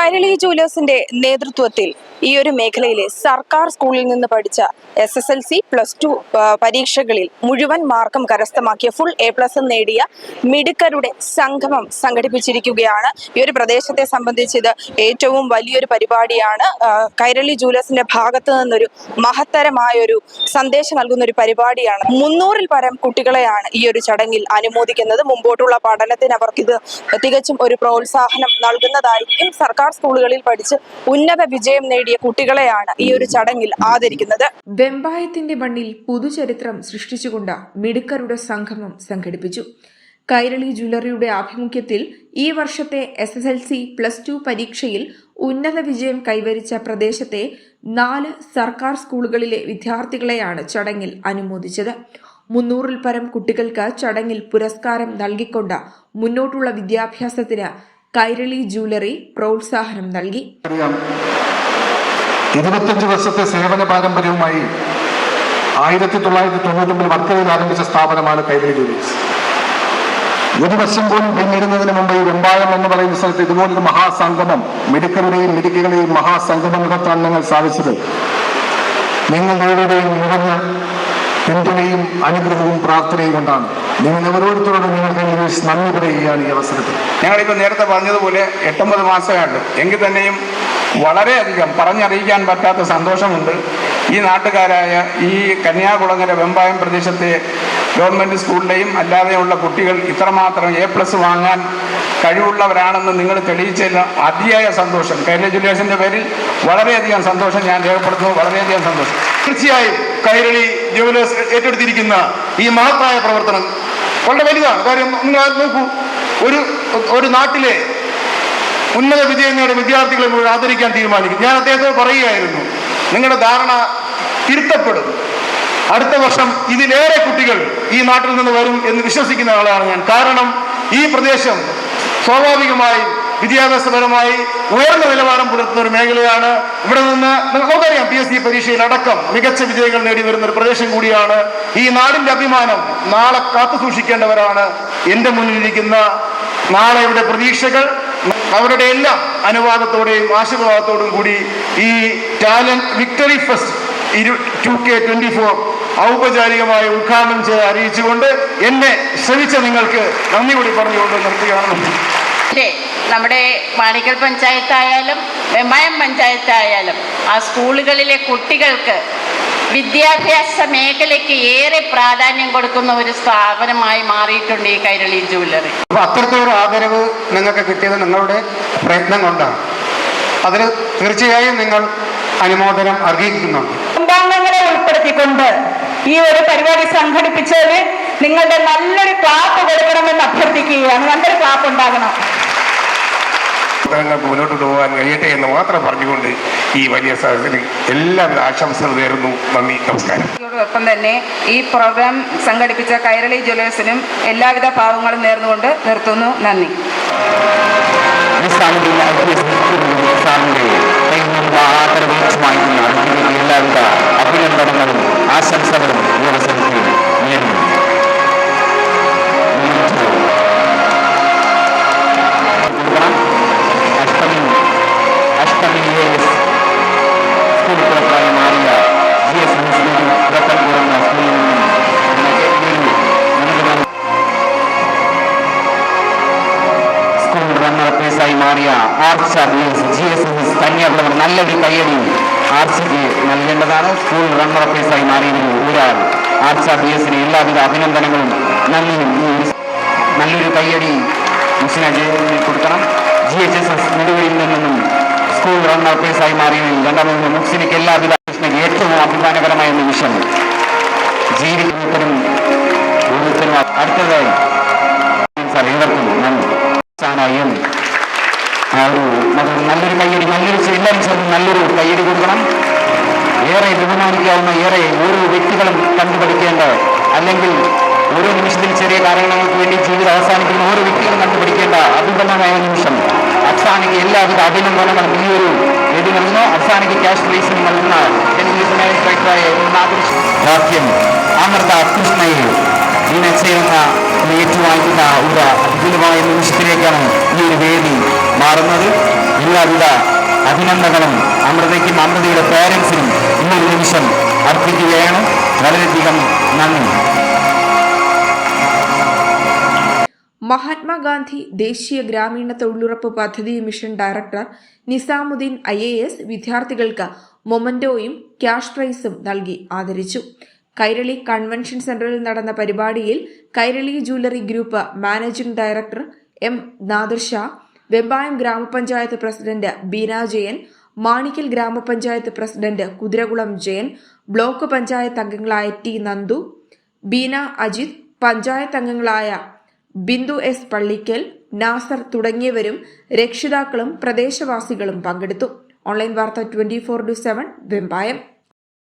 കൈരളി ജൂലേഴ്സിന്റെ നേതൃത്വത്തിൽ ഈ ഒരു മേഖലയിലെ സർക്കാർ സ്കൂളിൽ നിന്ന് പഠിച്ച S S L C plus two പരീക്ഷകളിൽ മുഴുവൻ മാർക്കും കരസ്ഥമാക്കിയ ഫുൾ എ പ്ലസ് നേടിയ മിടുക്കരുടെ സംഗമം സംഘടിപ്പിച്ചിരിക്കുകയാണ്. ഈ ഒരു പ്രദേശത്തെ സംബന്ധിച്ച് ഇത് ഏറ്റവും വലിയൊരു പരിപാടിയാണ്. കൈരളി ജൂലേഴ്സിന്റെ ഭാഗത്ത് നിന്നൊരു മഹത്തരമായ ഒരു സന്ദേശം നൽകുന്ന ഒരു പരിപാടിയാണ്. മുന്നൂറിൽ പരം കുട്ടികളെയാണ് ഈ ഒരു ചടങ്ങിൽ അനുമോദിക്കുന്നത്. മുമ്പോട്ടുള്ള പഠനത്തിന് അവർക്ക് ഇത് തികച്ചും ഒരു പ്രോത്സാഹനം നൽകുന്നതായിരിക്കും. സർക്കാർ സ്കൂളുകളിൽ പഠിച്ച് ഉന്നത വിജയം നേടിയ കുട്ടികളെയാണ് ഈ ഒരു ചടങ്ങിൽ ആദരിക്കുന്നത്. വെമ്പായത്തിന്റെ മണ്ണിൽ പുതുചരിത്രം സൃഷ്ടിച്ചുകൊണ്ട് മിടുക്കരുടെ സംഗമം സംഘടിപ്പിച്ചു. കൈരളി ജ്വല്ലറിയുടെ ആഭിമുഖ്യത്തിൽ ഈ വർഷത്തെ S S L C plus two പരീക്ഷയിൽ ഉന്നത വിജയം കൈവരിച്ച പ്രദേശത്തെ നാല് സർക്കാർ സ്കൂളുകളിലെ വിദ്യാർത്ഥികളെയാണ് ചടങ്ങിൽ അനുമോദിച്ചത്. മുന്നൂറിൽ പരം കുട്ടികൾക്ക് ചടങ്ങിൽ പുരസ്കാരം നൽകിക്കൊണ്ട് മുന്നോട്ടുള്ള വിദ്യാഭ്യാസത്തിന് കൈരളി ജൂവലറി പ്രോത്സാഹനം നൽകി. ഇരുപത്തഞ്ച് വർഷത്തെ സേവന പാരമ്പര്യവുമായി ആയിരത്തി തൊള്ളായിരത്തി തൊണ്ണൂറ്റൊമ്പതിൽ വർക്കലയിൽ ആരംഭിച്ച സ്ഥാപനമാണ് കൈരളി ജൂലീസ് ഒരു വർഷം പോലും പിന്നിടുന്നതിന് മുമ്പ് ഈ വെമ്പായം എന്ന് പറയുന്ന സ്ഥലത്ത് ഇതുപോലൊരു മഹാസംഗമം മിടുക്കരുടെയും മിടുക്കികളുടെയും മഹാസംഗമം നടത്താൻ ഞങ്ങൾ സാധിച്ചത്. നിങ്ങളുടെയും നിറഞ്ഞ പിന്തുണയും അനുഗ്രഹവും പ്രാർത്ഥനയും കൊണ്ടാണ്. നിങ്ങൾ ഓരോരുത്തരോട് നിങ്ങൾക്ക് നന്ദി പറയുകയാണ് ഈ അവസരത്തിൽ? ഞങ്ങളിപ്പോൾ നേരത്തെ പറഞ്ഞതുപോലെ എട്ടൊമ്പത് മാസമായിട്ട് എങ്കിൽ തന്നെയും വളരെയധികം പറഞ്ഞറിയിക്കാൻ പറ്റാത്ത സന്തോഷമുണ്ട്. ഈ നാട്ടുകാരായ ഈ കന്യാകുളങ്ങര വെമ്പായം പ്രദേശത്തെ ഗവൺമെന്റ് സ്കൂളിലെയും അല്ലാതെയുള്ള കുട്ടികൾ ഇത്രമാത്രം എ പ്ലസ് വാങ്ങാൻ കഴിവുള്ളവരാണെന്ന് നിങ്ങൾ തെളിയിച്ചതിൽ അതിയായ സന്തോഷം. കേരള ജില്ലേഷന്റെ പേരിൽ വളരെയധികം സന്തോഷം ഞാൻ രേഖപ്പെടുത്തുന്നു. വളരെയധികം സന്തോഷം. തീർച്ചയായും കൈരളി ജുവലേഴ്സ് ഏറ്റെടുത്തിരിക്കുന്ന ഈ മഹത്തായ പ്രവർത്തനം വളരെ വലുതാണ്. കാര്യം നിങ്ങൾ നോക്കൂ. ഒരു ഒരു നാട്ടിലെ ഉന്നത വിജയം നേടിയ വിദ്യാർത്ഥികളെ മുഴുവൻ ആദരിക്കാൻ തീരുമാനിക്കും. ഞാൻ അദ്ദേഹത്തോട് പറയുകയായിരുന്നു. നിങ്ങളുടെ ധാരണ തിരുത്തപ്പെടും. അടുത്ത വർഷം ഇതിലേറെ കുട്ടികൾ ഈ നാട്ടിൽ നിന്ന് വരും എന്ന് വിശ്വസിക്കുന്ന ആളാണ് ഞാൻ. കാരണം ഈ പ്രദേശം സ്വാഭാവികമായി വിദ്യാഭ്യാസപരമായി ഉയർന്ന നിലവാരം പുലർത്തുന്ന ഒരു മേഖലയാണ് ഇവിടെ നിന്ന് നമുക്കറിയാം പി എസ് സി പരീക്ഷയിൽ അടക്കം മികച്ച വിജയങ്ങൾ നേടി വരുന്ന ഒരു പ്രദേശം കൂടിയാണ്. ഈ നാടിന്റെ അഭിമാനം നാളെ കാത്തു സൂക്ഷിക്കേണ്ടവരാണ്. എന്റെ മുന്നിലിരിക്കുന്ന നാളെയുടെ പ്രതീക്ഷകൾ അവരുടെ എല്ലാം അനുവാദത്തോടെയും ആശീർവാദത്തോടും കൂടി ഈ talent victory fest two K twenty four ഔപചാരികമായി ഉദ്ഘാടനം ചെയ്ത് അറിയിച്ചുകൊണ്ട് എന്നെ ശ്രമിച്ച നിങ്ങൾക്ക് നന്ദി കൂടി പറഞ്ഞുകൊണ്ട് നിർത്തുകയാണ്. നമ്മുടെ മാണിക്കൽ പഞ്ചായത്തായാലും വെമ്പായം പഞ്ചായത്തായാലും ആ സ്കൂളുകളിലെ കുട്ടികൾക്ക് വിദ്യാഭ്യാസ മേഖലയ്ക്ക് ഏറെ പ്രാധാന്യം കൊടുക്കുന്ന ഒരു സ്ഥാപനമായി മാറിയിട്ടുണ്ട് ഈ കൈരളി ജുവല്ലറി. അപ്പോൾ അത്രത്തോളം ആദരവ് നിങ്ങൾക്ക് കിട്ടിയത് നിങ്ങളുടെ പ്രയത്നം കൊണ്ടാണ്. അതിന് തീർച്ചയായും നിങ്ങൾ അനുമോദനം അർഹിക്കുന്നുണ്ട്. കുടുംബാംഗങ്ങളെ ഉൾപ്പെടുത്തിക്കൊണ്ട് ഈ ഒരു പരിപാടി സംഘടിപ്പിച്ചതിന് നിങ്ങളുടെ നല്ലൊരു ക്ലാപ്പ് കൊടുക്കണമെന്ന് അഭ്യർത്ഥിക്കുകയാണ്. നല്ലൊരു ക്ലാപ്പ് ഉണ്ടാകണം. നിങ്ങൾക്ക് മുന്നോട്ട് പോകാൻ കഴിയട്ടെ എന്ന് മാത്രം പറഞ്ഞുകൊണ്ട് ഈ വലിയ സദസ്സിന് എല്ലാവിധ ആശംസകൾ നേരുന്നു. നന്ദി നമസ്കാരം. ഒപ്പം തന്നെ ഈ പ്രോഗ്രാം സംഘടിപ്പിച്ച കൈരളി ജ്വല്ലേഴ്സിനും എല്ലാവിധ ഭാവങ്ങളും നേർന്നുകൊണ്ട് നിർത്തുന്നു. നന്ദി. എല്ലാവിധ അഭിനന്ദനങ്ങളും ആശംസകളും Archa G S S Kanyakulam നല്ലൊരു കയ്യടി. ആർച്ചയ്ക്ക് നൽകേണ്ടതാണ്. സ്കൂൾ റണ്ണർ ഓഫീസായി മാറിയിരുന്നു ഒരാൾ ആർച്ച ബി എസിന് എല്ലാവിധ അഭിനന്ദനങ്ങളും നന്ദിയും. നല്ലൊരു കയ്യടി മുസ്ലിം ജയലിന് കൊടുക്കണം. ജി എച്ച് എസ് എസ് നെടുവയിൽ നിന്നും സ്കൂൾ റണ്ണർ ഓഫീസായി മാറിയതിൽ രണ്ടാമത് മുക്സിനിക്ക് എല്ലാവിധ ഏറ്റവും അഭിമാനകരമായ നിമിഷം. ജീവിതത്തിനും ഓരോരുത്തരും അടുത്തതായി. സാർ ഏവർക്കും നന്ദി നമുക്ക് നല്ലൊരു കയ്യടി നല്ലൊരു എല്ലാവരും ചേർന്ന് നല്ലൊരു കയ്യടി കൊടുക്കണം. ഏറെ ബഹുമാനിക്കാവുന്ന ഏറെ ഓരോ വ്യക്തികളും കണ്ടുപഠിക്കേണ്ട അല്ലെങ്കിൽ ഓരോ നിമിഷത്തിൽ ചെറിയ കാരണങ്ങൾക്ക് വേണ്ടി ജീവിതം അവസാനിക്കുന്ന ഓരോ വ്യക്തികളും കണ്ടുപിടിക്കേണ്ട അഭിബലമായ നിമിഷം. അഫ്സാനിക്ക് എല്ലാവിധ അഭിനന്ദനങ്ങളും ഈ ഒരു വേദി നൽകുന്നു. അഫ്സാനിക്ക് ക്യാഷ് പ്രൈസ് നൽകുന്ന ടെലിവിഷൻ അമൃത കൃഷ്ണയെ ഈ ചെയ്യുന്ന ഏറ്റുവാങ്ങിക്കുന്ന ഒരു അത്ഭുതമായ നിമിഷത്തിലേക്കാണ് ഈ ഒരു വേദി മാറുന്നത്. എല്ലാവിധ അഭിനന്ദനങ്ങളും അമൃതയ്ക്കും അമൃതയുടെ പേരൻസിനും ഒരു നിമിഷം അർപ്പിക്കുകയാണ്. വളരെയധികം നന്ദി. മഹാത്മാഗാന്ധി ദേശീയ ഗ്രാമീണ തൊഴിലുറപ്പ് പദ്ധതി mission director Nizamuddin I A S വിദ്യാർത്ഥികൾക്ക് മൊമന്റോയും ക്യാഷ് പ്രൈസും നൽകി ആദരിച്ചു. കൈരളി കൺവെൻഷൻ സെന്ററിൽ നടന്ന പരിപാടിയിൽ Kairali jewellery group managing director M Nadir Shah Vembayam ഗ്രാമപഞ്ചായത്ത് പ്രസിഡന്റ് ബീന ജയൻ മാണിക്കൽ ഗ്രാമപഞ്ചായത്ത് പ്രസിഡന്റ് കുതിരകുളം ജയൻ ബ്ലോക്ക് പഞ്ചായത്ത് അംഗങ്ങളായ ടി നന്ദു ബീന അജിത് പഞ്ചായത്ത് അംഗങ്ങളായ ബിന്ദു എസ് പള്ളിക്കൽ നാസർ തുടങ്ങിയവരും രക്ഷിതാക്കളും പ്രദേശവാസികളും പങ്കെടുത്തു. ഓൺലൈൻ വാർത്ത twenty four two seven Vembayam.